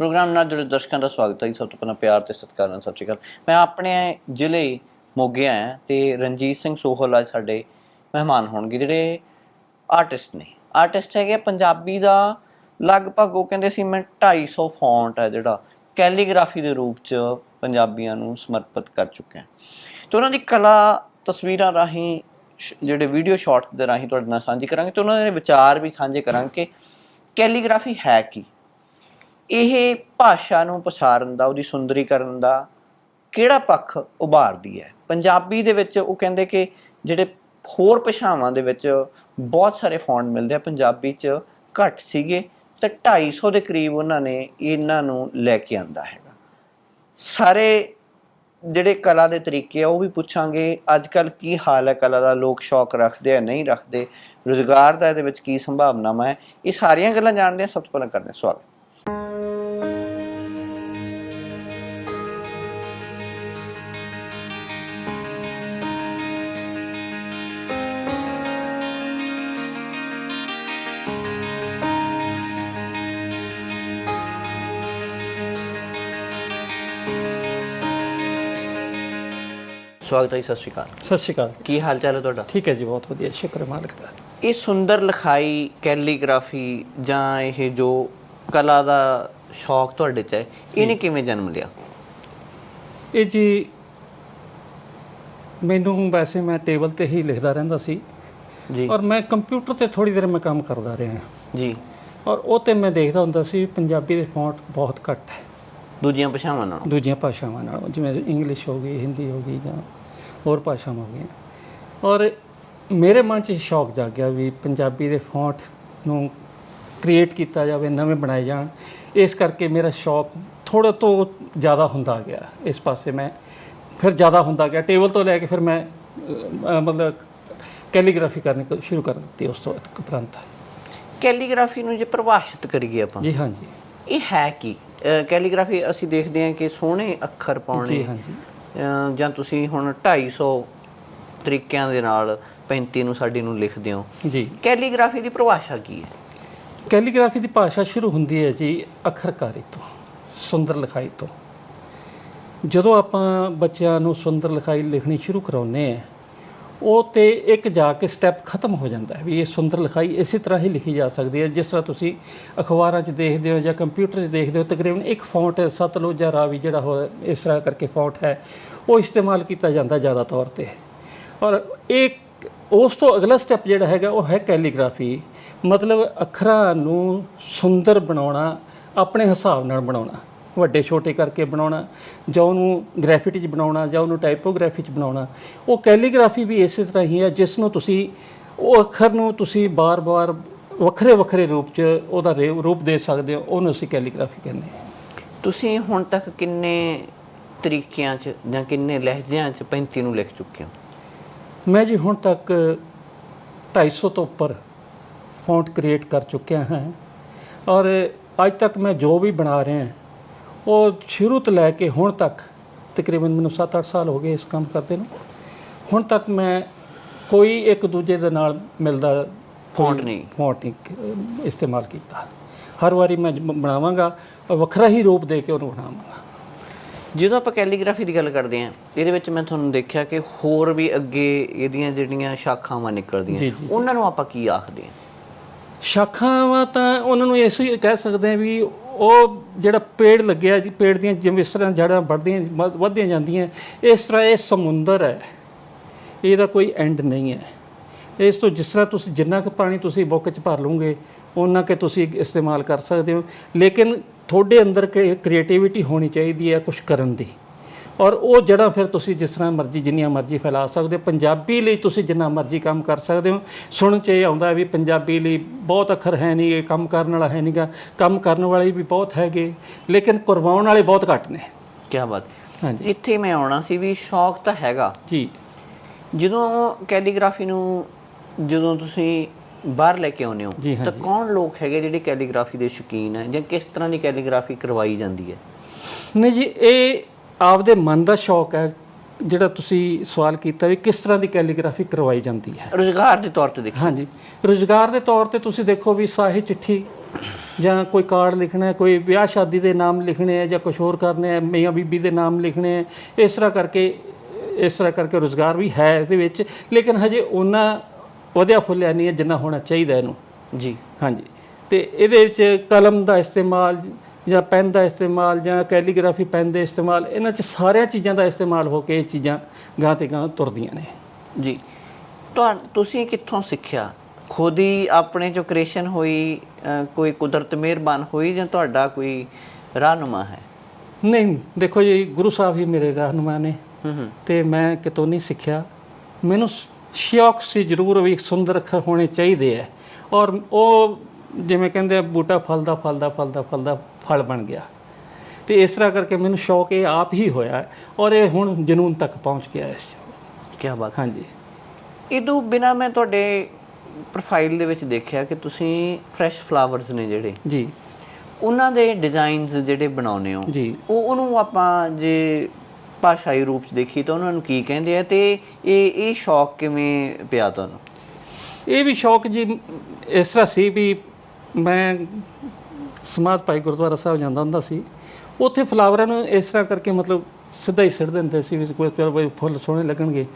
Programme ਨਾਲ ਜੁੜੇ ਦਰਸ਼ਕਾਂ ਦਾ ਸਵਾਗਤ ਹੈ ਜੀ। ਸਭ ਤੋਂ ਪਹਿਲਾਂ ਪਿਆਰ ਤੇ ਸਤਿਕਾਰ ਨਾਲ ਸਤਿ ਸ਼੍ਰੀ ਅਕਾਲ। ਮੈਂ ਆਪਣੇ ਜ਼ਿਲ੍ਹੇ ਮੋਗੇ ਆਇਆ ਤੇ ਰਣਜੀਤ ਸਿੰਘ ਸੋਹਲ ਅੱਜ ਸਾਡੇ ਮਹਿਮਾਨ ਹੋਣਗੇ, ਜਿਹੜੇ ਆਰਟਿਸਟ ਨੇ। ਆਰਟਿਸਟ ਹੈਗੇ ਆ, ਪੰਜਾਬੀ ਦਾ ਲਗਭਗ ਉਹ ਕਹਿੰਦੇ ਸੀ ਮੈਂ 250 ਫੌਂਟ ਹੈ ਜਿਹੜਾ ਕੈਲੀਗ੍ਰਾਫੀ ਦੇ ਰੂਪ ਚ ਪੰਜਾਬੀਆਂ ਨੂੰ ਸਮਰਪਿਤ ਕਰ ਚੁੱਕਿਆ ਤੇ ਉਹਨਾਂ ਦੀ ਕਲਾ ਤਸਵੀਰਾਂ ਰਾਹੀਂ, ਸ਼- ਜਿਹੜੇ ਵੀਡੀਓ ਸ਼ਾਟ ਦੇ ਰਾਹੀਂ ਤੁਹਾਡੇ ਨਾਲ ਸਾਂਝੀ ਕਰਾਂਗੇ ਤੇ ਉਹਨਾਂ ਦੇ ਵਿਚਾਰ ਵੀ ਸਾਂਝੇ ਕਰਾਂਗੇ ਕਿ ਕੈਲੀਗ੍ਰਾਫੀ ਹੈ ਕੀ। ਇਹ ਭਾਸ਼ਾ ਨੂੰ ਪਸਾਰਨ ਦਾ, ਉਹਦੀ ਸੁੰਦਰੀਕਰਨ ਦਾ ਕਿਹੜਾ ਪੱਖ ਉਭਾਰਦੀ ਹੈ? ਪੰਜਾਬੀ ਦੇ ਵਿੱਚ ਉਹ ਕਹਿੰਦੇ ਕਿ ਜਿਹੜੇ ਹੋਰ ਭਾਸ਼ਾਵਾਂ ਦੇ ਵਿੱਚ ਬਹੁਤ ਸਾਰੇ ਫੌਂਟ ਮਿਲਦੇ ਆ, ਪੰਜਾਬੀ 'ਚ ਘੱਟ ਸੀਗੇ, ਤੇ 250 ਦੇ ਕਰੀਬ ਉਹਨਾਂ ਨੇ ਇਹਨਾਂ ਨੂੰ ਲੈ ਕੇ ਆਂਦਾ ਹੈਗਾ। ਸਾਰੇ ਜਿਹੜੇ ਕਲਾ ਦੇ ਤਰੀਕੇ ਆ, ਉਹ ਵੀ ਪੁੱਛਾਂਗੇ ਅੱਜ ਕੱਲ ਕੀ ਹਾਲ ਹੈ ਕਲਾ ਦਾ? ਲੋਕ ਸ਼ੌਕ ਰੱਖਦੇ ਆ, ਨਹੀਂ ਰੱਖਦੇ? ਰੋਜ਼ਗਾਰ ਦਾ ਇਹਦੇ ਵਿੱਚ ਕੀ ਸੰਭਾਵਨਾਵਾਂ ਹੈ? ਇਹ ਸਾਰੀਆਂ ਗੱਲਾਂ ਜਾਣਦੇ ਆ। ਸਭ ਤੋਂ ਪਹਿਲਾਂ ਕਰਦੇ ਸਵਾਗਤ। ਸਵਾਗਤ ਹੈ ਜੀ, ਸਤਿ ਸ਼੍ਰੀ ਅਕਾਲ। ਸਤਿ ਸ਼੍ਰੀ ਅਕਾਲ। ਕੀ ਹਾਲ ਚਾਲ ਹੈ ਤੁਹਾਡਾ? ਠੀਕ ਹੈ ਜੀ ਬਹੁਤ ਵਧੀਆ ਸ਼ੁਕਰ ਹੈ ਮਾਲਕ ਦਾ। ਇਹ ਸੁੰਦਰ ਲਿਖਾਈ ਕੈਲੀਗ੍ਰਾਫੀ ਜਾਂ ਇਹ ਜੋ ਕਲਾ ਦਾ ਸ਼ੌਕ ਤੁਹਾਡੇ 'ਚ ਹੈ ਇਹਨੇ ਕਿਵੇਂ ਜਨਮ ਲਿਆ? ਇਹ ਜੀ ਮੈਨੂੰ ਵੈਸੇ ਮੈਂ ਟੇਬਲ ਤੇ ਹੀ ਲਿਖਦਾ ਰਹਿੰਦਾ ਸੀ। ਜੀ। ਔਰ ਮੈਂ ਕੰਪਿਊਟਰ ਤੇ ਥੋੜੀ ਦੇਰ ਮੈਂ ਕੰਮ ਕਰਦਾ ਰਿਹਾ। ਜੀ। ਔਰ ਉਹ ਤੇ ਮੈਂ ਦੇਖਦਾ ਹੁੰਦਾ ਸੀ ਪੰਜਾਬੀ ਦੇ ਫੌਂਟ ਬਹੁਤ ਘੱਟ ਹੈ। ਦੂਜੀਆਂ ਭਾਸ਼ਾਵਾਂ ਨਾਲੋਂ? ਦੂਜੀਆਂ ਭਾਸ਼ਾਵਾਂ ਨਾਲੋਂ ਜਿਵੇਂ ਇੰਗਲਿਸ਼ ਹੋ ਗਈ ਹਿੰਦੀ ਹੋ ਗਈ ਜਾਂ ਹੋਰ ਭਾਸ਼ਾਵਾਂ ਹੋ ਗਈਆਂ। ਔਰ ਮੇਰੇ ਮਨ 'ਚ ਸ਼ੌਕ ਜਾਗ ਗਿਆ ਵੀ ਪੰਜਾਬੀ ਦੇ ਫੌਂਟ ਨੂੰ ਕ੍ਰੀਏਟ ਕੀਤਾ ਜਾਵੇ ਨਵੇਂ ਬਣਾਏ ਜਾਣ। ਇਸ ਕਰਕੇ ਮੇਰਾ ਸ਼ੌਕ ਥੋੜਾ ਤੋਂ ਜ਼ਿਆਦਾ ਹੁੰਦਾ ਗਿਆ। ਇਸ ਪਾਸੇ ਮੈਂ ਫਿਰ ਜ਼ਿਆਦਾ ਹੁੰਦਾ ਗਿਆ। ਟੇਬਲ ਤੋਂ ਲੈ ਕੇ ਫਿਰ ਮੈਂ ਮਤਲਬ ਕੈਲੀਗ੍ਰਾਫੀ ਕਰਨੀ ਸ਼ੁਰੂ ਕਰ ਦਿੱਤੀ ਉਸ ਤੋਂ ਉਪਰੰਤ। ਕੈਲੀਗ੍ਰਾਫੀ ਨੂੰ ਜੇ ਪਰਿਭਾਸ਼ਿਤ ਕਰੀਏ ਆਪਾਂ। ਜੀ ਹਾਂਜੀ। ਇਹ ਹੈ ਕੀ? ਕੈਲੀਗ੍ਰਾਫੀ ਅਸੀਂ ਦੇਖਦੇ ਹਾਂ ਕਿ ਸੋਹਣੇ ਅੱਖਰ ਪਾਉਣੇ ਜੀ ਤੁਸੀਂ ਹੁਣ 250 ਤਰੀਕਿਆਂ ਦੇ ਨਾਲ 35 ਨੂੰ ਸਾਡੀ ਨੂੰ ਲਿਖਦੇ ਹੋ। ਜੀ। ਕੈਲੀਗ੍ਰਾਫੀ ਦੀ ਪਰਿਭਾਸ਼ਾ ਕੀ ਹੈ? ਕੈਲੀਗ੍ਰਾਫੀ ਦੀ ਭਾਸ਼ਾ ਸ਼ੁਰੂ ਹੁੰਦੀ ਹੈ ਜੀ ਅੱਖਰਕਾਰੀ ਤੋਂ ਸੁੰਦਰ ਲਿਖਾਈ ਤੋਂ। ਜਦੋਂ ਆਪਾਂ ਬੱਚਿਆਂ ਨੂੰ ਸੁੰਦਰ ਲਿਖਾਈ ਲਿਖਣੀ ਸ਼ੁਰੂ ਕਰਾਉਂਦੇ ਆ ਉਹ ਤੇ ਇੱਕ ਜਾ ਕੇ ਸਟੈਪ ਖਤਮ ਹੋ ਜਾਂਦਾ ਹੈ ਵੀ ਇਹ ਸੁੰਦਰ ਲਿਖਾਈ ਇਸੇ ਤਰ੍ਹਾਂ ਹੀ ਲਿਖੀ ਜਾ ਸਕਦੀ ਹੈ, ਜਿਸ ਤਰ੍ਹਾਂ ਤੁਸੀਂ ਅਖਬਾਰਾਂ 'ਚ ਦੇਖਦੇ ਹੋ ਜਾਂ ਕੰਪਿਊਟਰ 'ਚ ਦੇਖਦੇ ਹੋ, ਤਕਰੀਬਨ ਇੱਕ ਫੌਂਟ ਸਤਲੁਜ ਜਾਂ ਰਾਵੀ ਜਿਹੜਾ ਹੋ ਇਸ ਤਰ੍ਹਾਂ ਕਰਕੇ ਫੌਂਟ ਹੈ, ਉਹ ਇਸਤੇਮਾਲ ਕੀਤਾ ਜਾਂਦਾ ਜ਼ਿਆਦਾ ਤੌਰ ਤੇ। ਔਰ ਇਹ ਉਸ ਤੋਂ ਅਗਲਾ ਸਟੈਪ ਜਿਹੜਾ ਹੈਗਾ, ਉਹ ਹੈ ਕੈਲੀਗ੍ਰਾਫੀ ਮਤਲਬ ਅੱਖਰਾਂ ਨੂੰ ਸੁੰਦਰ ਬਣਾਉਣਾ, ਆਪਣੇ ਹਿਸਾਬ ਨਾਲ ਬਣਾਉਣਾ। ਵੱਡੇ ਛੋਟੇ ਕਰਕੇ ਬਣਾਉਣਾ ਜਾਂ ਉਹਨੂੰ ਗ੍ਰੈਫਿਟੀ 'ਚ ਬਣਾਉਣਾ ਜਾਂ ਉਹਨੂੰ ਟਾਈਪੋਗ੍ਰਾਫੀ 'ਚ ਬਣਾਉਣਾ ਉਹ ਕੈਲੀਗ੍ਰਾਫੀ ਵੀ ਇਸੇ ਤਰ੍ਹਾਂ ਹੀ ਹੈ ਜਿਸ ਨੂੰ ਤੁਸੀਂ ਉਹ ਅੱਖਰ ਨੂੰ ਤੁਸੀਂ ਬਾਰ-ਬਾਰ ਵੱਖਰੇ ਵੱਖਰੇ ਰੂਪ 'ਚ ਉਹਦਾ ਰੂਪ ਦੇ ਸਕਦੇ ਹੋ ਉਹਨੂੰ ਅਸੀਂ ਕੈਲੀਗ੍ਰਾਫੀ ਕਹਿੰਦੇ ਹਾਂ। ਤੁਸੀਂ ਹੁਣ ਤੱਕ ਕਿੰਨੇ ਤਰੀਕਿਆਂ 'ਚ ਜਾਂ ਕਿੰਨੇ ਲਹਿਜਿਆਂ 'ਚ 35 ਨੂੰ ਲਿਖ ਚੁੱਕੇ ਹੋ? ਮੈਂ ਜੀ ਹੁਣ ਤੱਕ 250 ਤੋਂ ਉੱਪਰ ਫੌਂਟ ਕ੍ਰੀਏਟ ਕਰ ਚੁੱਕਿਆ ਹਾਂ ਔਰ ਅੱਜ ਤੱਕ ਮੈਂ ਜੋ ਵੀ ਬਣਾ ਰਿਹਾ ਹਾਂ ਉਹ ਸ਼ੁਰੂ ਤੋਂ ਲੈ ਕੇ ਹੁਣ ਤੱਕ ਤਕਰੀਬਨ ਮੈਨੂੰ 7-8 ਸਾਲ ਹੋ ਗਏ ਇਸ ਕੰਮ ਕਰਦੇ ਨੂੰ ਹੁਣ ਤੱਕ ਮੈਂ ਕੋਈ ਇੱਕ ਦੂਜੇ ਦੇ ਨਾਲ ਮਿਲਦਾ ਫੌਂਟ ਨਹੀਂ। ਫੌਂਟ ਨਹੀਂ ਇਸਤੇਮਾਲ ਕੀਤਾ। ਹਰ ਵਾਰੀ ਮੈਂ ਬਣਾਵਾਂਗਾ ਵੱਖਰਾ ਹੀ ਰੂਪ ਦੇ ਕੇ ਉਹਨੂੰ ਬਣਾਵਾਂਗਾ। ਜਦੋਂ ਆਪਾਂ ਕੈਲੀਗ੍ਰਾਫੀ ਦੀ ਗੱਲ ਕਰਦੇ ਹਾਂ ਇਹਦੇ ਵਿੱਚ ਮੈਂ ਤੁਹਾਨੂੰ ਦੇਖਿਆ ਕਿ ਹੋਰ ਵੀ ਅੱਗੇ ਇਹਦੀਆਂ ਜਿਹੜੀਆਂ ਸ਼ਾਖਾਵਾਂ ਨਿਕਲਦੀਆਂ ਉਹਨਾਂ ਨੂੰ ਆਪਾਂ ਕੀ ਆਖਦੇ ਹਾਂ? ਸ਼ਾਖਾਵਾਂ ਤਾਂ ਉਹਨਾਂ ਨੂੰ ਇਸੇ ਕਹਿ ਸਕਦੇ ਆ ਵੀ ਉਹ ਜਿਹੜਾ ਪੇੜ ਲੱਗਿਆ ਜੀ, ਪੇੜ ਦੀਆਂ ਜਿਵੇਂ ਇਸ ਤਰ੍ਹਾਂ ਜੜ੍ਹਾਂ ਵੱਧਦੀਆਂ ਵਧ- ਵੱਧਦੀਆਂ ਜਾਂਦੀਆਂ, ਇਸ ਤਰ੍ਹਾਂ ਇਹ ਸਮੁੰਦਰ ਹੈ। ਇਹਦਾ ਕੋਈ ਐਂਡ ਨਹੀਂ ਹੈ। ਇਸ ਤੋਂ ਜਿਸ ਤਰ੍ਹਾਂ ਤੁਸੀਂ ਜਿੰਨਾ ਕੁ ਪਾਣੀ ਤੁਸੀਂ ਬੁੱਕ 'ਚ ਭਰ ਲਓਗੇ ਉਹਨਾਂ ਕਿ ਤੁਸੀਂ ਇਸਤੇਮਾਲ ਕਰ ਸਕਦੇ ਹੋ। ਲੇਕਿਨ ਤੁਹਾਡੇ ਅੰਦਰ ਕ੍ਰੀਏਟੀਵਿਟੀ ਹੋਣੀ ਚਾਹੀਦੀ ਹੈ ਕੁਝ ਕਰਨ ਦੀ। ਔਰ ਉਹ ਜਿਹੜਾ ਫਿਰ ਤੁਸੀਂ ਜਿਸ ਤਰ੍ਹਾਂ ਮਰਜ਼ੀ ਜਿੰਨੀਆਂ ਮਰਜ਼ੀ ਫੈਲਾ ਸਕਦੇ ਹੋ ਪੰਜਾਬੀ ਲਈ ਤੁਸੀਂ ਜਿੰਨਾ ਮਰਜ਼ੀ ਕੰਮ ਕਰ ਸਕਦੇ ਹੋ। ਸੁਣਨ 'ਚ ਇਹ ਆਉਂਦਾ ਵੀ ਪੰਜਾਬੀ ਲਈ ਬਹੁਤ ਅੱਖਰ ਹੈ ਨਹੀਂ ਇਹ ਕੰਮ ਕਰਨ ਵਾਲਾ ਹੈ ਨਹੀਂਗਾ। ਕੰਮ ਕਰਨ ਵਾਲੇ ਵੀ ਬਹੁਤ ਹੈਗੇ ਲੇਕਿਨ ਕਰਵਾਉਣ ਵਾਲੇ ਬਹੁਤ ਘੱਟ ਨੇ। ਕੀ ਬਾਤ। ਹਾਂਜੀ। ਇੱਥੇ ਮੈਂ ਆਉਣਾ ਸੀ ਵੀ ਸ਼ੌਕ ਤਾਂ ਹੈਗਾ। ਜੀ। ਜਦੋਂ ਕੈਲੀਗ੍ਰਾਫੀ ਨੂੰ ਜਦੋਂ ਤੁਸੀਂ ਬਾਹਰ ਲੈ ਕੇ ਆਉਂਦੇ ਹੋ ਤਾਂ ਕੌਣ ਲੋਕ ਹੈਗੇ ਜਿਹੜੇ ਕੈਲੀਗ੍ਰਾਫੀ ਦੇ ਸ਼ੌਕੀਨ ਹੈ ਜਾਂ ਕਿਸ ਤਰ੍ਹਾਂ ਦੀ ਕੈਲੀਗ੍ਰਾਫੀ ਕਰਵਾਈ ਜਾਂਦੀ ਹੈ? ਨਹੀਂ ਜੀ ਇਹ ਆਪਦੇ ਮਨ ਦਾ ਸ਼ੌਕ ਹੈ ਜਿਹੜਾ ਤੁਸੀਂ ਸਵਾਲ ਕੀਤਾ ਵੀ ਕਿਸ ਤਰ੍ਹਾਂ ਦੀ ਕੈਲੀਗ੍ਰਾਫੀ ਕਰਵਾਈ ਜਾਂਦੀ ਹੈ? ਰੁਜ਼ਗਾਰ ਦੇ ਤੌਰ ਤੇ ਦੇਖੋ। ਹਾਂਜੀ। ਰੁਜ਼ਗਾਰ ਦੇ ਤੌਰ ਤੇ ਤੁਸੀਂ ਦੇਖੋ ਵੀ ਸਾਹੇ ਚਿੱਠੀ ਜਾਂ ਕੋਈ ਕਾਰਡ ਲਿਖਣਾ ਹੈ ਕੋਈ ਵਿਆਹ ਸ਼ਾਦੀ ਦੇ ਨਾਮ ਲਿਖਣੇ ਹੈ ਜਾਂ ਕੁਝ ਹੋਰ ਕਰਨੇ ਹੈ ਮੀਆਂ ਬੀਬੀ ਦੇ ਨਾਮ ਲਿਖਣੇ ਹੈ ਇਸ ਤਰ੍ਹਾਂ ਕਰਕੇ ਇਸ ਤਰ੍ਹਾਂ ਕਰਕੇ ਰੋਜ਼ਗਾਰ ਵੀ ਹੈ ਇਸ ਦੇ ਵਿੱਚ ਲੇਕਿਨ ਹਜੇ ਉਹਨਾਂ ਵਧਿਆ ਫੁੱਲਿਆ ਨਹੀਂ ਹੈ ਜਿੰਨਾ ਹੋਣਾ ਚਾਹੀਦਾ ਇਹਨੂੰ। ਜੀ। ਹਾਂਜੀ। ਤੇ ਇਹਦੇ ਵਿੱਚ ਕਲਮ ਦਾ ਇਸਤੇਮਾਲ ਜਾਂ ਪੈਨ ਦਾ ਇਸਤੇਮਾਲ ਜਾਂ ਕੈਲੀਗ੍ਰਾਫੀ ਪੈਨ ਦੇ ਇਸਤੇਮਾਲ ਇਹਨਾਂ 'ਚ ਸਾਰੀਆਂ ਚੀਜ਼ਾਂ ਦਾ ਇਸਤੇਮਾਲ ਹੋ ਕੇ ਇਹ ਚੀਜ਼ਾਂ ਗਾਂ ਤੇ ਗਾਂ ਤੁਰਦੀਆਂ ਨੇ। ਜੀ। ਤੁਸੀਂ ਕਿੱਥੋਂ ਸਿੱਖਿਆ? ਖੁਦ ਹੀ ਆਪਣੇ ਚੋਂ ਕ੍ਰੀਏਸ਼ਨ ਹੋਈ ਕੋਈ ਕੁਦਰਤ ਮਿਹਰਬਾਨ ਹੋਈ ਜਾਂ ਤੁਹਾਡਾ ਕੋਈ ਰਾਹਨੁਮਾ ਹੈ? ਨਹੀਂ ਦੇਖੋ ਜੀ ਗੁਰੂ ਸਾਹਿਬ ਹੀ ਮੇਰੇ ਰਹਿਨੁਮਾ ਨੇ। ਤੇ ਮੈਂ ਕਿਤੋਂ ਨਹੀਂ ਸਿੱਖਿਆ। ਮੈਨੂੰ ਸ਼ੌਕ ਸੀ ਜ਼ਰੂਰ ਵੀ ਸੁੰਦਰ ਅੱਖਰ ਹੋਣੇ ਚਾਹੀਦੇ ਆ ਔਰ ਉਹ ਜਿਵੇਂ ਕਹਿੰਦੇ ਆ ਬੂਟਾ ਫਲਦਾ ਫਲਦਾ ਫਲਦਾ ਫਲਦਾ ਫਲ ਬਣ ਗਿਆ। ਤੇ ਇਸ ਤਰ੍ਹਾਂ ਕਰਕੇ ਮੈਨੂੰ ਸ਼ੌਕ ਇਹ ਆਪ ਹੀ ਹੋਇਆ ਔਰ ਇਹ ਹੁਣ ਜਨੂਨ ਤੱਕ ਪਹੁੰਚ ਗਿਆ ਇਸ 'ਚ ਕੀ ਬਾਤ। ਹਾਂਜੀ। ਇਦੋਂ ਬਿਨਾ ਮੈਂ ਤੁਹਾਡੇ ਪ੍ਰੋਫਾਈਲ ਦੇ ਵਿੱਚ ਦੇਖਿਆ ਕਿ ਤੁਸੀਂ ਫਰੈਸ਼ ਫਲਾਵਰਸ ਨੇ ਜਿਹੜੇ। ਜੀ। ਉਹਨਾਂ ਦੇ ਡਿਜ਼ਾਈਨਸ ਜਿਹੜੇ ਬਣਾਉਨੇ ਹੋ ਜੀ। ਉਹ ਉਹਨੂੰ ਆਪਾਂ ਜੇ ਭਾਸ਼ਾਈ ਰੂਪ ਚ ਦੇਖੀ ਤਾਂ ਉਹਨਾਂ ਨੂੰ ਕੀ ਕਹਿੰਦੇ ਆ ਤੇ ਇਹ ਇਹ ਸ਼ੌਕ ਕਿਵੇਂ ਪਿਆ ਤੁਹਾਨੂੰ? ਇਹ ਵੀ ਸ਼ੌਕ ਜੀ ਇਸ ਤਰ੍ਹਾਂ ਸੀ ਵੀ ਮੈਂ ਸਮਾਧ ਭਾਈ ਗੁਰਦੁਆਰਾ ਸਾਹਿਬ ਜਾਂਦਾ ਹੁੰਦਾ ਸੀ। ਉੱਥੇ ਫਲਾਵਰਾਂ ਨੂੰ ਇਸ ਤਰ੍ਹਾਂ ਕਰਕੇ ਮਤਲਬ ਸਿੱਧਾ ਹੀ ਸਿੱਟ ਦਿੰਦੇ ਸੀ ਵੀ ਕੋਈ ਚਲੋ ਵੀ ਫੁੱਲ ਸੋਹਣੇ ਲੱਗਣਗੇ।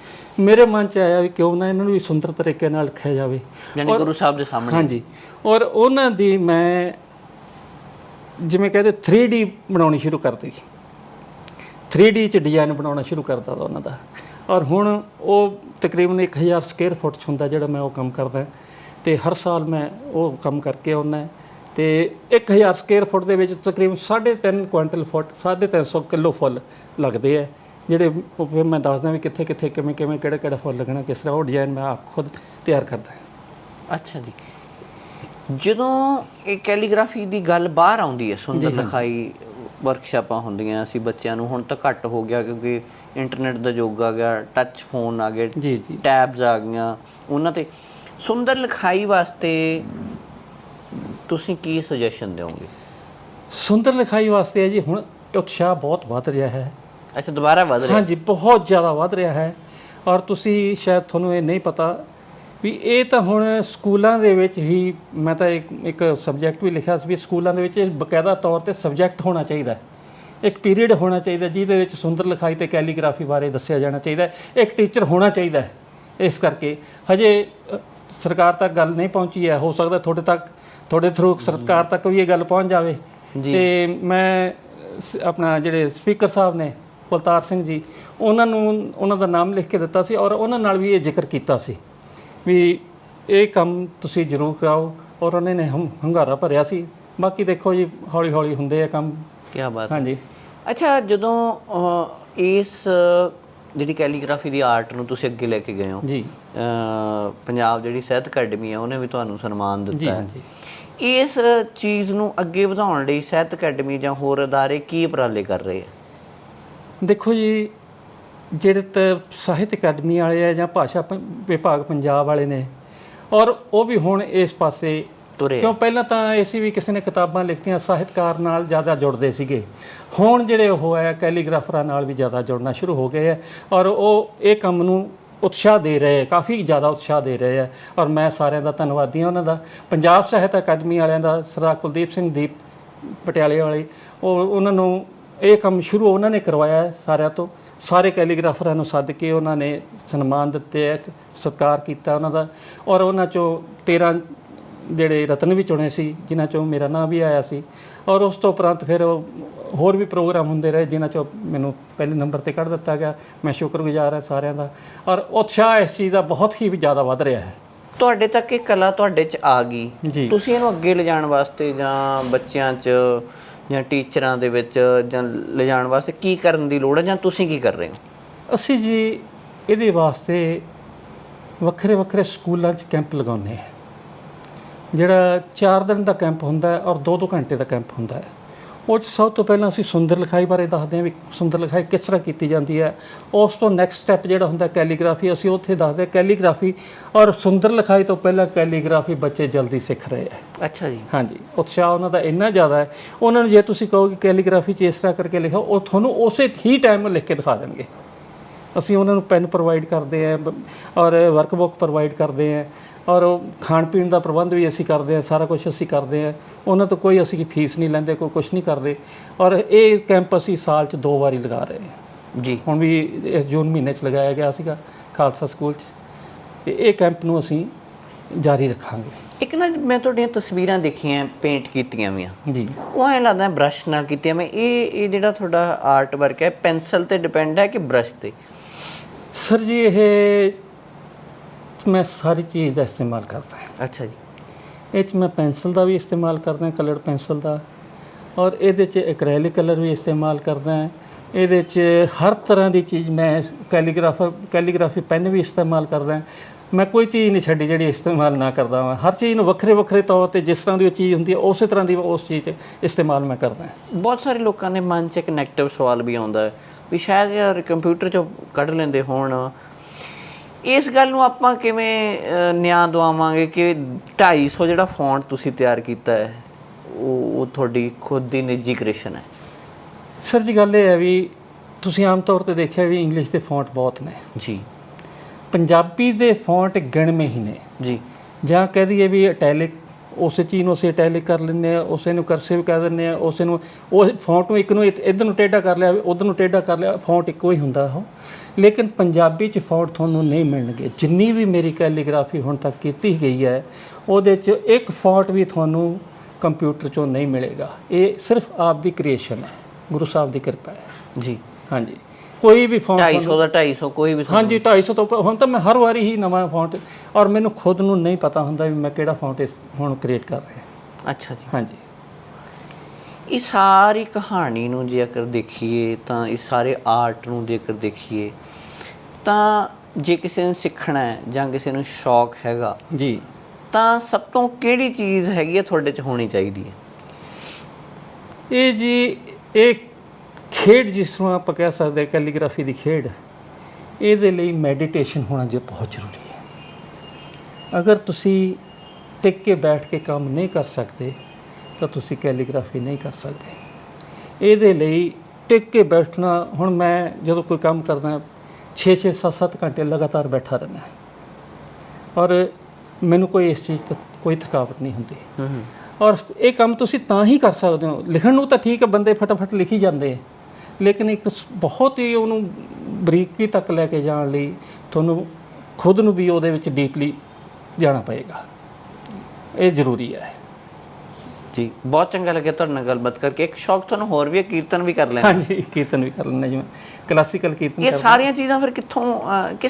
ਮੇਰੇ ਮਨ 'ਚ ਆਇਆ ਵੀ ਕਿਉਂ ਨਾ ਇਹਨਾਂ ਨੂੰ ਵੀ ਸੁੰਦਰ ਤਰੀਕੇ ਨਾਲ ਰੱਖਿਆ ਜਾਵੇ। ਯਾਨੀ ਗੁਰੂ ਸਾਹਿਬ ਦੇ ਸਾਹਮਣੇ। ਹਾਂਜੀ। ਔਰ ਉਹਨਾਂ ਦੀ ਮੈਂ ਜਿਵੇਂ ਕਹਿੰਦੇ 3D ਬਣਾਉਣੀ ਸ਼ੁਰੂ ਕਰਤੀ। 3D ਚ ਡਿਜ਼ਾਈਨ ਬਣਾਉਣਾ ਸ਼ੁਰੂ ਕਰਤਾ ਉਹਨਾਂ ਦਾ। ਔਰ ਹੁਣ ਉਹ ਤਕਰੀਬਨ 1000 ਸਕੁਅਰ ਫੁੱਟ 'ਚ ਹੁੰਦਾ ਜਿਹੜਾ ਮੈਂ ਉਹ ਕੰਮ ਕਰਦਾ। ਤੇ ਹਰ ਸਾਲ ਮੈਂ ਉਹ ਕੰਮ ਕਰਕੇ ਆਉਣਾ ਤੇ 1000 ਸਕੁਅਰ ਫੁੱਟ ਦੇ ਵਿੱਚ ਤਕਰੀਬਨ 3.5 ਕੁਇੰਟਲ ਫੁੱਟ 350 ਕਿਲੋ ਫੁੱਲ ਲੱਗਦੇ ਆ। ਜਿਹੜੇ ਉਹ ਫਿਰ ਮੈਂ ਦੱਸਦਾ ਵੀ ਕਿੱਥੇ ਕਿੱਥੇ ਕਿਵੇਂ ਕਿਵੇਂ ਕਿਹੜਾ ਕਿਹੜਾ ਫੁੱਲ ਲੱਗਣਾ ਕਿਸ ਤਰ੍ਹਾਂ ਉਹ ਡਿਜ਼ਾਈਨ ਮੈਂ ਆਪ ਖੁਦ ਤਿਆਰ ਕਰਦਾ ਅੱਛਾ ਜੀ। ਜਦੋਂ ਇਹ ਕੈਲੀਗ੍ਰਾਫੀ ਦੀ ਗੱਲ ਬਾਹਰ ਆਉਂਦੀ ਹੈ ਸੁੰਦਰ ਲਿਖਾਈ ਵਰਕਸ਼ਾਪਾਂ ਹੁੰਦੀਆਂ ਅਸੀਂ ਬੱਚਿਆਂ ਨੂੰ ਹੁਣ ਤਾਂ ਘੱਟ ਹੋ ਗਿਆ ਕਿਉਂਕਿ ਇੰਟਰਨੈਟ ਦਾ ਯੁੱਗ ਆ ਗਿਆ ਟੱਚ ਫੋਨ ਆ ਗਏ ਜੀ ਜੀ। ਟੈਬਸ ਆ ਗਈਆਂ ਉਹਨਾਂ ਤੇ ਸੁੰਦਰ ਲਿਖਾਈ ਵਾਸਤੇ ਤੁਸੀਂ ਕੀ ਸੁਜੈਸ਼ਨ ਦਿਓਗੇ ਸੁੰਦਰ ਲਿਖਾਈ ਵਾਸਤੇ ਹੈ ਜੀ ਹੁਣ ਉਤਸ਼ਾਹ ਬਹੁਤ ਵੱਧ ਰਿਹਾ ਹੈ ਅੱਛਾ ਦੁਬਾਰਾ ਵਧ ਰਿਹਾ ਹਾਂਜੀ ਬਹੁਤ ਜ਼ਿਆਦਾ ਵੱਧ ਰਿਹਾ ਹੈ ਔਰ ਤੁਸੀਂ ਸ਼ਾਇਦ ਤੁਹਾਨੂੰ ਇਹ ਨਹੀਂ ਪਤਾ ਵੀ ਇਹ ਤਾਂ ਹੁਣ ਸਕੂਲਾਂ ਦੇ ਵਿੱਚ ਹੀ ਮੈਂ ਤਾਂ ਇੱਕ ਇੱਕ ਸਬਜੈਕਟ ਵੀ ਲਿਖਿਆ ਸੀ ਵੀ ਸਕੂਲਾਂ ਦੇ ਵਿੱਚ ਇਹ ਬਕਾਇਦਾ ਤੌਰ ਤੇ ਸਬਜੈਕਟ ਹੋਣਾ ਚਾਹੀਦਾ। ਇੱਕ ਪੀਰੀਅਡ ਹੋਣਾ ਚਾਹੀਦਾ ਜਿਹਦੇ ਵਿੱਚ ਸੁੰਦਰ ਲਿਖਾਈ ਤੇ ਕੈਲੀਗ੍ਰਾਫੀ ਬਾਰੇ ਦੱਸਿਆ ਜਾਣਾ ਚਾਹੀਦਾ। ਇੱਕ ਟੀਚਰ ਹੋਣਾ ਚਾਹੀਦਾ। ਇਸ ਕਰਕੇ ਹਜੇ ਸਰਕਾਰ ਤੱਕ ਗੱਲ ਨਹੀਂ ਪਹੁੰਚੀ ਹੈ। ਹੋ ਸਕਦਾ ਤੁਹਾਡੇ ਤੱਕ ਤੁਹਾਡੇ ਥਰੂ ਸਰਕਾਰ ਤੱਕ ਵੀ ਇਹ ਗੱਲ ਪਹੁੰਚ ਜਾਵੇ। ਤੇ ਮੈਂ ਆਪਣਾ ਜਿਹੜੇ ਸਪੀਕਰ ਸਾਹਿਬ ਨੇ ਕੁਲਤਾਰ ਸਿੰਘ ਜੀ ਉਹਨਾਂ ਨੂੰ ਉਹਨਾਂ ਦਾ ਨਾਮ ਲਿਖ ਕੇ ਦਿੱਤਾ ਸੀ ਔਰ ਉਹਨਾਂ ਨਾਲ ਵੀ ਇਹ ਜ਼ਿਕਰ ਕੀਤਾ ਸੀ ਵੀ ਇਹ ਕੰਮ ਤੁਸੀਂ ਜ਼ਰੂਰ ਕਰਾਓ ਔਰ ਉਹਨਾਂ ਨੇ ਹੰ- ਹੰਗਾਰਾ ਭਰਿਆ ਸੀ। ਬਾਕੀ ਦੇਖੋ ਜੀ ਹੌਲੀ ਹੌਲੀ ਹੁੰਦੇ ਆ ਕੰਮ। ਕੀ ਬਾਤ ਹਾਂਜੀ। ਅੱਛਾ ਜਦੋਂ ਇਸ ਜਿਹੜੀ ਕੈਲੀਗ੍ਰਾਫੀ ਦੀ ਆਰਟ ਨੂੰ ਤੁਸੀਂ ਅੱਗੇ ਲੈ ਕੇ ਗਏ ਹੋ ਜੀ। ਪੰਜਾਬ ਜਿਹੜੀ ਸਾਹਿਤ ਅਕੈਡਮੀ ਹੈ ਉਹਨੇ ਵੀ ਤੁਹਾਨੂੰ ਸਨਮਾਨ ਦਿੱਤਾ ਹੈ। ਇਸ ਚੀਜ਼ ਨੂੰ ਅੱਗੇ ਵਧਾਉਣ ਲਈ ਸਾਹਿਤ ਅਕੈਡਮੀ ਜਾਂ ਹੋਰ ਅਦਾਰੇ ਕੀ ਉਪਰਾਲੇ ਕਰ ਰਹੇ ਆ ਦੇਖੋ ਜੀ ਜਿਹੜੇ ਤਾਂ ਸਾਹਿਤ ਅਕੈਡਮੀ ਵਾਲੇ ਆ ਜਾਂ ਭਾਸ਼ਾ ਵਿਭਾਗ ਪੰਜਾਬ ਵਾਲੇ ਨੇ ਔਰ ਉਹ ਵੀ ਹੁਣ ਇਸ ਪਾਸੇ ਤੁਰੇ ਕਿਉਂ ਪਹਿਲਾਂ ਤਾਂ ਇਹ ਸੀ ਵੀ ਕਿਸੇ ਨੇ ਕਿਤਾਬਾਂ ਲਿਖਤੀਆਂ, ਸਾਹਿਤਕਾਰ ਨਾਲ ਜ਼ਿਆਦਾ ਜੁੜਦੇ ਸੀਗੇ। ਹੁਣ ਜਿਹੜੇ ਉਹ ਹੈ, ਕੈਲੀਗ੍ਰਾਫਰਾਂ ਨਾਲ ਵੀ ਜ਼ਿਆਦਾ ਜੁੜਨਾ ਸ਼ੁਰੂ ਹੋ ਗਏ ਹੈ ਔਰ ਉਹ ਇਹ ਕੰਮ ਨੂੰ ਉਤਸ਼ਾਹ ਦੇ ਰਹੇ ਹੈ, ਕਾਫੀ ਜ਼ਿਆਦਾ ਉਤਸ਼ਾਹ ਦੇ ਰਹੇ ਹੈ ਔਰ ਮੈਂ ਸਾਰਿਆਂ ਦਾ ਧੰਨਵਾਦੀ ਹਾਂ ਉਹਨਾਂ ਦਾ। ਪੰਜਾਬ ਸਾਹਿਤ ਅਕਾਦਮੀ ਵਾਲਿਆਂ ਦਾ ਸਰਦਾਰ ਕੁਲਦੀਪ ਸਿੰਘ ਦੀਪ ਪਟਿਆਲੇ ਵਾਲੇ, ਉਹ ਉਹਨਾਂ ਨੂੰ ਇਹ ਕੰਮ ਸ਼ੁਰੂ ਉਹਨਾਂ ਨੇ ਕਰਵਾਇਆ ਸਾਰਿਆਂ ਤੋਂ। ਸਾਰੇ ਕੈਲੀਗ੍ਰਾਫਰਾਂ ਨੂੰ ਸੱਦ ਕੇ ਉਹਨਾਂ ਨੇ ਸਨਮਾਨ ਦਿੱਤੇ ਹੈ ਸਤਿਕਾਰ ਕੀਤਾ ਉਹਨਾਂ ਦਾ ਔਰ ਉਹਨਾਂ ਚੋਂ 13 ਜਿਹੜੇ ਰਤਨ ਵੀ ਚੁਣੇ ਸੀ ਜਿਨ੍ਹਾਂ ਚੋਂ ਮੇਰਾ ਨਾਮ ਵੀ ਆਇਆ ਸੀ। ਔਰ ਉਸ ਤੋਂ ਉਪਰੰਤ ਫਿਰ ਹੋਰ ਵੀ ਪ੍ਰੋਗਰਾਮ ਹੁੰਦੇ ਰਹੇ ਜਿਨ੍ਹਾਂ ਚੋਂ ਮੈਨੂੰ ਪਹਿਲੇ ਨੰਬਰ ਤੇ ਕੱਢ ਦਿੱਤਾ ਗਿਆ। ਮੈਂ ਸ਼ੁਕਰਗੁਜ਼ਾਰ ਹਾਂ ਸਾਰਿਆਂ ਦਾ। ਔਰ ਉਤਸ਼ਾਹ ਇਸ ਚੀਜ਼ ਦਾ ਬਹੁਤ ਹੀ ਜ਼ਿਆਦਾ ਵੱਧ ਰਿਹਾ ਹੈ। ਤੁਹਾਡੇ ਤੱਕ ਇਹ ਕਲਾ ਤੁਹਾਡੇ ਚ ਆ ਗਈ। ਤੁਸੀਂ ਇਹਨੂੰ ਅੱਗੇ ਲਿਜਾਣ ਵਾਸਤੇ ਜਾਂ ਬੱਚਿਆਂ 'ਚ ਜਾਂ ਟੀਚਰਾਂ ਦੇ ਵਿੱਚ ਜਾਂ ਲਿਜਾਣ ਵਾਸਤੇ ਕੀ ਕਰਨ ਦੀ ਲੋੜ ਹੈ ਜਾਂ ਤੁਸੀਂ ਕੀ ਕਰ ਰਹੇ ਹੋ? ਅਸੀਂ ਜੀ ਇਹਦੇ ਵਾਸਤੇ ਵੱਖਰੇ ਵੱਖਰੇ ਸਕੂਲਾਂ 'ਚ ਕੈਂਪ ਲਗਾਉਂਦੇ ਹਾਂ। ਜਿਹੜਾ 4 ਦਿਨ ਦਾ ਕੈਂਪ ਹੁੰਦਾ ਹੈ ਔਰ 2-2 ਘੰਟੇ ਦਾ ਕੈਂਪ ਹੁੰਦਾ ਹੈ। ਉਹ 'ਚ ਸਭ ਤੋਂ ਪਹਿਲਾਂ ਅਸੀਂ ਸੁੰਦਰ ਲਿਖਾਈ ਬਾਰੇ ਦੱਸਦੇ ਹਾਂ ਵੀ ਸੁੰਦਰ ਲਿਖਾਈ ਕਿਸ ਤਰ੍ਹਾਂ ਕੀਤੀ ਜਾਂਦੀ ਹੈ। ਉਸ ਤੋਂ ਨੈਕਸਟ ਸਟੈਪ ਜਿਹੜਾ ਹੁੰਦਾ ਕੈਲੀਗ੍ਰਾਫੀ ਅਸੀਂ ਉੱਥੇ ਦੱਸਦੇ ਹਾਂ ਕੈਲੀਗ੍ਰਾਫੀ ਔਰ ਸੁੰਦਰ ਲਿਖਾਈ ਤੋਂ ਪਹਿਲਾਂ ਕੈਲੀਗ੍ਰਾਫੀ ਬੱਚੇ ਜਲਦੀ ਸਿੱਖ ਰਹੇ ਹੈ। ਅੱਛਾ ਜੀ। ਹਾਂਜੀ ਉਤਸ਼ਾਹ ਉਹਨਾਂ ਦਾ ਇੰਨਾ ਜ਼ਿਆਦਾ ਹੈ। ਉਹਨਾਂ ਨੂੰ ਜੇ ਤੁਸੀਂ ਕਹੋਗੇ ਕੈਲੀਗ੍ਰਾਫੀ 'ਚ ਇਸ ਤਰ੍ਹਾਂ ਕਰਕੇ ਲਿਖੋ ਉਹ ਤੁਹਾਨੂੰ ਉਸੇ ਹੀ ਟਾਈਮ ਲਿਖ ਕੇ ਦਿਖਾ ਦੇਣਗੇ। ਅਸੀਂ ਉਹਨਾਂ ਨੂੰ ਪੈਨ ਪ੍ਰੋਵਾਈਡ ਕਰਦੇ ਬ- ਔਰ ਵਰਕਬੁੱਕ ਪ੍ਰੋਵਾਈਡ ਕਰਦੇ ਹਾਂ। ਔਰ ਖਾਣ ਪੀਣ ਦਾ ਪ੍ਰਬੰਧ ਵੀ ਅਸੀਂ ਕਰਦੇ ਹਾਂ ਸਾਰਾ ਕੁਝ ਅਸੀਂ ਕਰਦੇ ਹਾਂ। ਉਹਨਾਂ ਤੋਂ ਕੋਈ ਅਸੀਂ ਫੀਸ ਨਹੀਂ ਲੈਂਦੇ ਕੋਈ ਕੁਝ ਨਹੀਂ ਕਰਦੇ। ਔਰ ਇਹ ਕੈਂਪ ਅਸੀਂ ਸਾਲ 'ਚ ਦੋ ਵਾਰੀ ਲਗਾ ਰਹੇ ਹਾਂ। ਜੀ। ਹੁਣ ਵੀ ਇਸ ਜੂਨ ਮਹੀਨੇ 'ਚ ਲਗਾਇਆ ਗਿਆ ਸੀਗਾ ਖਾਲਸਾ ਸਕੂਲ 'ਚ। ਤੇ ਇਹ ਕੈਂਪ ਨੂੰ ਅਸੀਂ ਜਾਰੀ ਰੱਖਾਂਗੇ। ਇੱਕ ਨਾ ਮੈਂ ਤੁਹਾਡੀਆਂ ਤਸਵੀਰਾਂ ਦੇਖੀਆਂ ਪੇਂਟ ਕੀਤੀਆਂ ਵੀਆਂ। ਜੀ। ਉਹ ਐਂ ਲੱਗਦਾ ਬ੍ਰਸ਼ ਨਾਲ ਕੀਤੀਆਂ ਮੈਂ। ਇਹ ਇਹ ਜਿਹੜਾ ਤੁਹਾਡਾ ਆਰਟ ਵਰਕ ਹੈ ਪੈਨਸਲ ਤੇ ਡਿਪੈਂਡ ਹੈ ਕਿ ਬ੍ਰਸ਼ ਤੇ? ਸਰ ਜੀ ਇਹ ਮੈਂ ਸਾਰੀ ਚੀਜ਼ ਦਾ ਇਸਤੇਮਾਲ ਕਰਦਾ ਹਾਂ। ਅੱਛਾ ਜੀ। ਇਹ 'ਚ ਮੈਂ ਪੈਨਸਲ ਦਾ ਵੀ ਇਸਤੇਮਾਲ ਕਰਦਾ ਕਲਰਡ ਪੈਨਸਲ ਦਾ। ਔਰ ਇਹਦੇ 'ਚ ਐਕ੍ਰੈਲਿਕ ਕਲਰ ਵੀ ਇਸਤੇਮਾਲ ਕਰਦਾ ਹਾਂ। ਇਹਦੇ 'ਚ ਹਰ ਤਰ੍ਹਾਂ ਦੀ ਚੀਜ਼ ਮੈਂ ਕੈਲੀਗ੍ਰਾਫਰ ਕੈਲੀਗ੍ਰਾਫੀ ਪੈਨ ਵੀ ਇਸਤੇਮਾਲ ਕਰਦਾ ਮੈਂ ਕੋਈ ਚੀਜ਼ ਨਹੀਂ ਛੱਡੀ ਜਿਹੜੀ ਇਸਤੇਮਾਲ ਨਾ ਕਰਦਾ ਹਾਂ ਹਰ ਚੀਜ਼ ਨੂੰ ਵੱਖਰੇ ਵੱਖਰੇ ਤੌਰ ਤੇ ਜਿਸ ਤਰ੍ਹਾਂ ਦੀ ਉਹ ਚੀਜ਼ ਹੁੰਦੀ ਹੈ ਉਸੇ ਤਰ੍ਹਾਂ ਦੀ ਉਸ ਚੀਜ਼ 'ਚ ਇਸਤੇਮਾਲ ਮੈਂ ਕਰਦਾ ਹਾਂ। ਬਹੁਤ ਸਾਰੇ ਲੋਕਾਂ ਦੇ ਮਨ 'ਚ ਇੱਕ ਨੈਗੇਟਿਵ ਸਵਾਲ ਵੀ ਆਉਂਦਾ ਹੈ ਵੀ ਸ਼ਾਇਦ ਯਾਰ ਕੰਪਿਊਟਰ 'ਚੋਂ ਕੱਢ ਲੈਂਦੇ ਹੋਣ ਇਸ ਗੱਲ ਨੂੰ ਆਪਾਂ ਕਿਵੇਂ ਨਿਆਂ ਦਵਾਵਾਂਗੇ ਕਿ 250 ਜਿਹੜਾ ਫੌਂਟ ਤੁਸੀਂ ਤਿਆਰ ਕੀਤਾ ਹੈ ਉਹ ਉਹ ਤੁਹਾਡੀ ਖੁਦ ਦੀ ਨਿੱਜੀ ਕ੍ਰੀਏਸ਼ਨ ਹੈ? ਸਰ ਜੀ ਗੱਲ ਇਹ ਹੈ ਵੀ ਤੁਸੀਂ ਆਮ ਤੌਰ ਤੇ ਦੇਖਿਆ ਵੀ ਇੰਗਲਿਸ਼ ਦੇ ਫੌਂਟ ਬਹੁਤ ਨੇ। ਜੀ। ਪੰਜਾਬੀ ਦੇ ਫੌਂਟ ਗਿਣਵੇਂ ਹੀ ਨੇ। ਜੀ। ਜਾਂ ਕਹਿ ਦਈਏ ਵੀ ਇਟੈਲਿਕ ਉਸੇ ਚੀਜ਼ ਨੂੰ ਅਸੀਂ ਇਟੈਲਿਕ ਕਰ ਲੈਂਦੇ ਆ ਉਸੇ ਨੂੰ ਕਰਸਿਵ ਕਹਿ ਦਿੰਦੇ ਆ ਉਸੇ ਨੂੰ ਉਹ ਫੌਂਟ ਨੂੰ ਇੱਕ ਨੂੰ ਇੱਧਰ ਨੂੰ ਟੇਢਾ ਕਰ ਲਿਆ ਉਧਰ ਨੂੰ ਟੇਢਾ ਕਰ ਲਿਆ ਫੌਂਟ ਇੱਕੋ ਹੀ ਹੁੰਦਾ ਉਹ। ਲੇਕਿਨ ਪੰਜਾਬੀ ਚ ਫੌਂਟ ਤੁਹਾਨੂੰ ਨਹੀਂ ਮਿਲਣਗੇ। ਜਿੰਨੀ ਵੀ ਮੇਰੀ ਕੈਲੀਗ੍ਰਾਫੀ ਹੁਣ ਤੱਕ ਕੀਤੀ ਗਈ ਹੈ ਉਹਦੇ ਚ ਇੱਕ ਫੌਂਟ ਵੀ ਤੁਹਾਨੂੰ ਕੰਪਿਊਟਰ ਚੋਂ ਨਹੀਂ ਮਿਲੇਗਾ। ਇਹ ਸਿਰਫ ਆਪ ਦੀ ਕ੍ਰੀਏਸ਼ਨ ਹੈ। ਗੁਰੂ ਸਾਹਿਬ ਦੀ ਕਿਰਪਾ ਹੈ। ਜੀ। ਹਾਂਜੀ। ਕੋਈ ਵੀ ਫੌਂਟ 250 ਦਾ 250 ਕੋਈ ਵੀ ਹਾਂਜੀ 250 ਤੋਂ ਉੱਪਰ ਹੁਣ ਤਾਂ ਮੈਂ ਹਰ ਵਾਰੀ ਹੀ ਨਵਾਂ ਫੌਂਟ ਔਰ ਮੈਨੂੰ ਖੁਦ ਨੂੰ ਨਹੀਂ ਪਤਾ ਹੁੰਦਾ ਵੀ ਮੈਂ ਕਿਹੜਾ ਫੌਂਟ ਹੁਣ ਕ੍ਰੀਏਟ ਕਰ ਰਿਹਾ। ਅੱਛਾ ਜੀ। ਹਾਂਜੀ। ਇਹ ਸਾਰੀ ਕਹਾਣੀ ਨੂੰ ਜੇਕਰ ਦੇਖੀਏ ਤਾਂ ਇਸ ਸਾਰੇ ਆਰਟ ਨੂੰ ਜੇਕਰ ਦੇਖੀਏ ਤਾਂ ਜੇ ਕਿਸੇ ਨੇ ਸਿੱਖਣਾ ਹੈ ਜਾਂ ਕਿਸੇ ਨੂੰ ਸ਼ੌਕ ਹੈਗਾ ਜੀ। ਤਾਂ ਸਭ ਤੋਂ ਕਿਹੜੀ ਚੀਜ਼ ਹੈਗੀ ਹੈ ਤੁਹਾਡੇ 'ਚ ਹੋਣੀ ਚਾਹੀਦੀ ਹੈ? ਇਹ ਜੀ ਇਹ ਖੇਡ ਜਿਸ ਨੂੰ ਆਪਾਂ ਕਹਿ ਸਕਦੇ ਹਾਂ ਕੈਲੀਗ੍ਰਾਫੀ ਦੀ ਖੇਡ ਇਹਦੇ ਲਈ ਮੈਡੀਟੇਸ਼ਨ ਹੋਣਾ ਜੇ ਬਹੁਤ ਜ਼ਰੂਰੀ ਹੈ। ਅਗਰ ਤੁਸੀਂ ਟਿਕ ਕੇ ਬੈਠ ਕੇ ਕੰਮ ਨਹੀਂ ਕਰ ਸਕਦੇ ਤਾਂ ਤੁਸੀਂ ਕੈਲੀਗ੍ਰਾਫੀ ਨਹੀਂ ਕਰ ਸਕਦੇ। ਇਹਦੇ ਲਈ ਟਿਕ ਕੇ ਬੈਠਣਾ ਹੁਣ ਮੈਂ ਜਦੋਂ ਕੋਈ ਕੰਮ ਕਰਦਾ 6 6 7 7 ਘੰਟੇ ਲਗਾਤਾਰ ਬੈਠਾ ਰਹਿਣਾ ਔਰ ਮੈਨੂੰ ਕੋਈ ਇਸ ਚੀਜ਼ ਤੋਂ ਕੋਈ ਥਕਾਵਟ ਨਹੀਂ ਹੁੰਦੀ। ਔਰ ਇਹ ਕੰਮ ਤੁਸੀਂ ਤਾਂ ਹੀ ਕਰ ਸਕਦੇ ਹੋ। ਲਿਖਣ ਨੂੰ ਤਾਂ ਠੀਕ ਹੈ ਬੰਦੇ ਫਟਾਫਟ ਲਿਖੀ ਜਾਂਦੇ। ਆ ਲੇਕਿਨ ਇੱਕ ਬਹੁਤ ਹੀ ਉਹਨੂੰ ਬਰੀਕੀ ਤੱਕ ਲੈ ਕੇ ਜਾਣ ਲਈ ਤੁਹਾਨੂੰ ਖੁਦ ਨੂੰ ਵੀ ਉਹਦੇ ਵਿੱਚ ਡੀਪਲੀ ਜਾਣਾ ਪਏਗਾ। ਇਹ ਜ਼ਰੂਰੀ ਹੈ। ਜੀ ਬਹੁਤ ਚੰਗਾ ਲੱਗਿਆ ਤੁਹਾਡੇ ਨਾਲ ਗੱਲਬਾਤ ਕਰਕੇ। ਇੱਕ ਸ਼ੌਕ ਤੁਹਾਨੂੰ ਹੋਰ ਵੀ ਹੈ ਕੀਰਤਨ ਵੀ ਕਰ ਲੈਣਾ। ਹਾਂਜੀ ਕੀਰਤਨ ਵੀ ਕਰ ਲੈਂਦੇ ਜਿਵੇਂ ਕਲਾਸੀਕਲ ਕੀਰਤਨ ਇਹ ਸਾਰੀਆਂ ਚੀਜ਼ਾਂ ਫਿਰ ਕਿੱਥੋਂ ਕਿ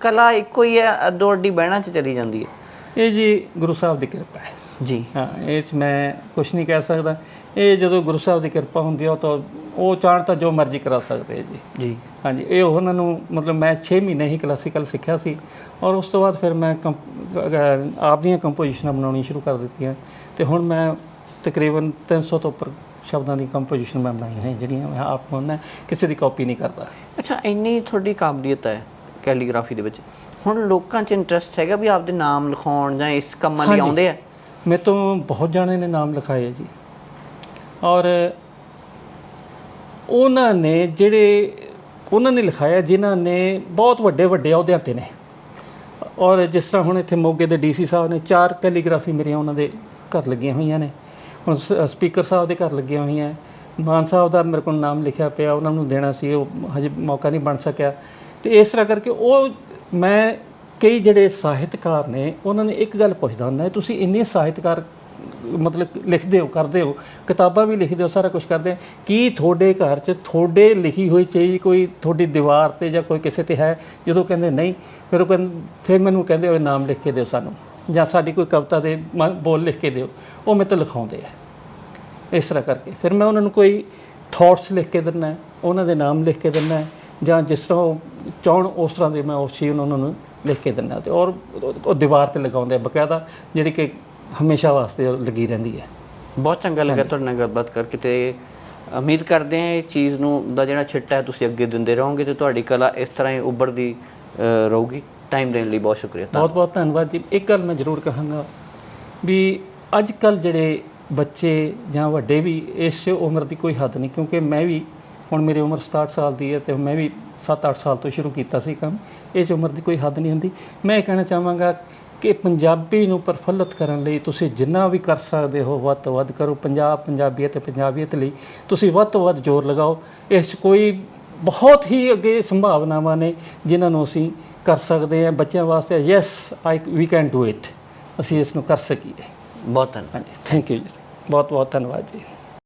ਕਲਾ ਇੱਕੋ ਹੀ ਹੈ ਅੱਡੀ ਬਹਿਣਾ 'ਚ ਚਲੀ ਜਾਂਦੀ ਹੈ? ਇਹ ਜੀ ਗੁਰੂ ਸਾਹਿਬ ਦੀ ਕਿਰਪਾ ਹੈ। ਜੀ। ਹਾਂ ਇਹ 'ਚ ਮੈਂ ਕੁਝ ਨਹੀਂ ਕਹਿ ਸਕਦਾ। ਇਹ ਜਦੋਂ ਗੁਰੂ ਸਾਹਿਬ ਦੀ ਕਿਰਪਾ ਹੁੰਦੀ ਹੈ ਤਾਂ ਉਹ ਚਾਹਣ ਤਾਂ ਜੋ ਮਰਜ਼ੀ ਕਰਾ ਸਕਦੇ ਹੈ ਜੀ। ਜੀ। ਹਾਂਜੀ ਇਹ ਉਹਨਾਂ ਨੂੰ ਮਤਲਬ ਮੈਂ 6 ਮਹੀਨੇ ਹੀ ਕਲਾਸੀਕਲ ਸਿੱਖਿਆ ਸੀ ਔਰ ਉਸ ਤੋਂ ਬਾਅਦ ਫਿਰ ਮੈਂ ਅਹ ਆਪਦੀਆਂ ਕੰਪੋਜੀਸ਼ਨਾਂ ਬਣਾਉਣੀ ਸ਼ੁਰੂ ਕਰ ਦਿੱਤੀਆਂ ਤੇ ਹੁਣ ਮੈਂ ਤਕਰੀਬਨ 300 ਤੋਂ ਉੱਪਰ ਸ਼ਬਦਾਂ ਦੀ ਕੰਪੋਜੀਸ਼ਨ ਮੈਂ ਬਣਾਈਆਂ ਨੇ ਜਿਹੜੀਆਂ ਮੈਂ ਆਪ ਬਣਨਾ ਕਿਸੇ ਦੀ ਕਾਪੀ ਨਹੀਂ ਕਰਦਾ। ਅੱਛਾ ਇੰਨੀ ਤੁਹਾਡੀ ਕਾਬਲੀਅਤ ਹੈ ਕੈਲੀਗ੍ਰਾਫੀ ਦੇ ਵਿੱਚ। ਹੁਣ ਲੋਕਾਂ 'ਚ ਇੰਟਰਸਟ ਹੈਗਾ ਵੀ ਆਪਦੇ ਨਾਮ ਲਿਖਾਉਣ ਜਾਂ ਇਸ ਕੰਮਾਂ ਲਈ। ਆਉਂਦੇ ਆ? ਮੇਰੇ ਤੋਂ ਬਹੁਤ ਜਾਣੇ ਨੇ ਨਾਮ ਲਿਖਾਏ ਜੀ। ਔਰ ਉਹਨਾਂ ਨੇ ਜਿਹੜੇ, ਉਹਨਾਂ ਨੇ ਲਿਖਾਇਆ ਜਿਨ੍ਹਾਂ ਨੇ ਬਹੁਤ ਵੱਡੇ ਵੱਡੇ ਅਹੁਦਿਆਂ ਤੇ ਨੇ। ਔਰ ਜਿਸ ਤਰ੍ਹਾਂ ਹੁਣ ਇੱਥੇ ਮੋਗੇ ਦੇ ਡੀਸੀ ਸਾਹਿਬ ਨੇ ਚਾਰ ਕੈਲੀਗ੍ਰਾਫੀ ਮੇਰੀਆਂ ਉਹਨਾਂ ਦੇ ਘਰ ਲੱਗੀਆਂ ਹੋਈਆਂ ਨੇ। ਹੁਣ ਸ- ਸਪੀਕਰ ਸਾਹਿਬ ਦੇ ਘਰ ਲੱਗੀਆਂ ਹੋਈਆਂ। ਮਾਨ ਸਾਹਿਬ ਦਾ ਮੇਰੇ ਕੋਲ ਨਾਮ ਲਿਖਿਆ ਪਿਆ, ਉਹਨਾਂ ਨੂੰ ਦੇਣਾ ਸੀ, ਉਹ ਹਜੇ ਮੌਕਾ ਨਹੀਂ ਬਣ ਸਕਿਆ। ਤੇ ਇਸ ਤਰ੍ਹਾਂ ਕਰਕੇ ਉਹ, ਮੈਂ ਕਈ ਜਿਹੜੇ ਸਾਹਿਤਕਾਰ ਨੇ, ਉਹਨਾਂ ਨੇ ਇੱਕ ਗੱਲ ਪੁੱਛਦਾ ਹੁੰਦਾ, ਤੁਸੀਂ ਇੰਨੇ ਸਾਹਿਤਕਾਰ ਮਤਲਬ ਲਿਖਦੇ ਹੋ, ਕਰਦੇ ਹੋ, ਕਿਤਾਬਾਂ ਵੀ ਲਿਖਦੇ ਹੋ, ਸਾਰਾ ਕੁਝ ਕਰਦੇ ਕੀ ਤੁਹਾਡੇ ਘਰ 'ਚ ਤੁਹਾਡੇ ਲਿਖੀ ਹੋਈ ਚੀਜ਼ ਕੋਈ ਤੁਹਾਡੀ ਦੀਵਾਰ ਤੇ ਜਾਂ ਕੋਈ ਕਿਸੇ ਤੇ ਹੈ? ਜਦੋਂ ਕਹਿੰਦੇ ਨਹੀਂ, ਫਿਰ ਉਹ ਕਹਿੰਦੇ, ਫਿਰ ਮੈਨੂੰ ਕਹਿੰਦੇ ਹੋਏ ਨਾਮ ਲਿਖ ਕੇ ਦਿਓ ਸਾਨੂੰ। ਜਾਂ ਸਾਡੀ ਕੋਈ ਕਵਿਤਾ ਦੇ ਬੋਲ ਲਿਖ ਕੇ ਦਿਓ। ਉਹ ਮੇਰੇ ਤੋਂ ਲਿਖਾਉਂਦੇ ਆ। ਇਸ ਤਰ੍ਹਾਂ ਕਰਕੇ। ਫਿਰ ਮੈਂ ਉਹਨਾਂ ਨੂੰ ਕੋਈ ਥਾਟਸ ਲਿਖ ਕੇ ਦਿੰਦਾ ਉਹਨਾਂ ਦੇ ਨਾਮ ਲਿਖ ਕੇ ਦਿੰਦਾ ਜਾਂ ਜਿਸ ਤਰ੍ਹਾਂ ਉਹ ਚਾਹਣ, ਉਸ ਤਰ੍ਹਾਂ ਦੇ ਮੈਂ ਉਸ ਚੀਜ਼ ਨੂੰ ਉਹਨਾਂ ਨੂੰ ਲਿਖ ਕੇ ਦਿੰਦਾ। ਤੇ ਔਰ ਉਹ ਦੀਵਾਰ ਤੇ ਲਗਾਉਂਦੇ ਆ ਬਕਾਇਦਾ, ਜਿਹੜੀ ਕਿ ਹਮੇਸ਼ਾ ਵਾਸਤੇ ਲੱਗੀ ਰਹਿੰਦੀ ਹੈ। ਬਹੁਤ ਚੰਗਾ ਲੱਗਾ ਤੁਹਾਡੇ ਨਾਲ ਗੱਲਬਾਤ ਕਰਕੇ ਤੇ ਉਮੀਦ ਕਰਦੇ ਹਾਂ ਇਹ ਚੀਜ਼ ਨੂੰ ਦਾ ਜਿਹੜਾ ਛਿੱਟਾ ਹੈ ਤੁਸੀਂ ਅੱਗੇ ਦਿੰਦੇ ਰਹੋਗੇ ਤੇ ਤੁਹਾਡੀ ਕਲਾ ਇਸ ਤਰ੍ਹਾਂ ਹੀ ਉੱਭਰਦੀ ਰਹੂਗੀ। ਟਾਈਮ ਦੇਣ ਲਈ ਬਹੁਤ ਸ਼ੁਕਰੀਆ। ਬਹੁਤ ਬਹੁਤ ਧੰਨਵਾਦ ਜੀ। ਇੱਕ ਗੱਲ ਮੈਂ ਜ਼ਰੂਰ ਕਹਾਂਗਾ ਵੀ ਅੱਜ ਕੱਲ ਜਿਹੜੇ ਬੱਚੇ ਜਾਂ ਵੱਡੇ ਵੀ ਇਸ ਉਮਰ ਦੀ ਕੋਈ ਹੱਦ ਨਹੀਂ ਕਿਉਂਕਿ ਮੈਂ ਵੀ ਹੁਣ ਮੇਰੀ ਉਮਰ 67 ਸਾਲ ਦੀ ਹੈ ਤੇ ਮੈਂ ਵੀ 7-8 ਸਾਲ ਤੋਂ ਸ਼ੁਰੂ ਕੀਤਾ ਸੀ ਕੰਮ। ਇਸ ਉਮਰ ਦੀ ਕੋਈ ਹੱਦ ਨਹੀਂ ਹੁੰਦੀ। ਮੈਂ ਇਹ ਕਹਿਣਾ ਚਾਹਾਂਗਾ ਕਿ ਪੰਜਾਬੀ ਨੂੰ ਪ੍ਰਫੁੱਲਤ ਕਰਨ ਲਈ ਤੁਸੀਂ ਜਿੰਨਾ ਵੀ ਕਰ ਸਕਦੇ ਹੋ ਵੱਧ ਤੋਂ ਵੱਧ ਕਰੋ। ਪੰਜਾਬ ਪੰਜਾਬੀਅਤ ਪੰਜਾਬੀਅਤ ਲਈ ਤੁਸੀਂ ਵੱਧ ਤੋਂ ਵੱਧ ਜ਼ੋਰ ਲਗਾਓ। ਇਸ ਕੋਈ ਬਹੁਤ ਹੀ ਅੱਗੇ ਸੰਭਾਵਨਾਵਾਂ ਨੇ ਜਿਨ੍ਹਾਂ ਨੂੰ ਅਸੀਂ ਕਰ ਸਕਦੇ ਹਾਂ। ਬੱਚਿਆਂ ਵਾਸਤੇ yes I we can do it ਅਸੀਂ ਇਸ ਨੂੰ ਕਰ ਸਕੀਏ। ਬਹੁਤ ਧੰਨਵਾਦ। ਥੈਂਕ ਯੂ ਜੀ। ਬਹੁਤ ਬਹੁਤ ਧੰਨਵਾਦ ਜੀ।